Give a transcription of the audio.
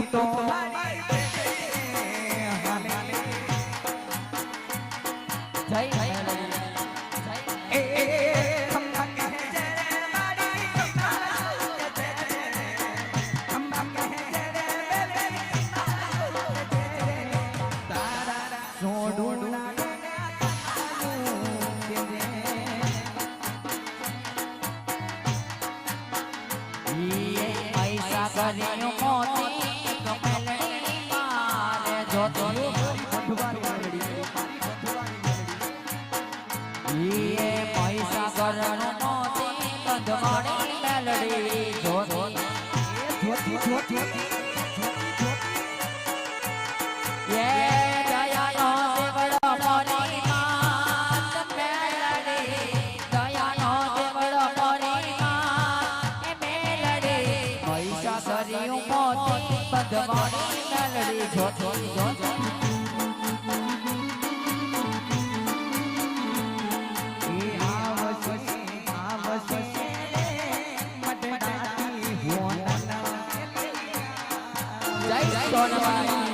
તું તો Yeah. જીએ પૈસા કરણ નો તે કંધમાણી મેલડી જોતી. જોતી જોતી યે પૈસા સરી જય સોનવાઈ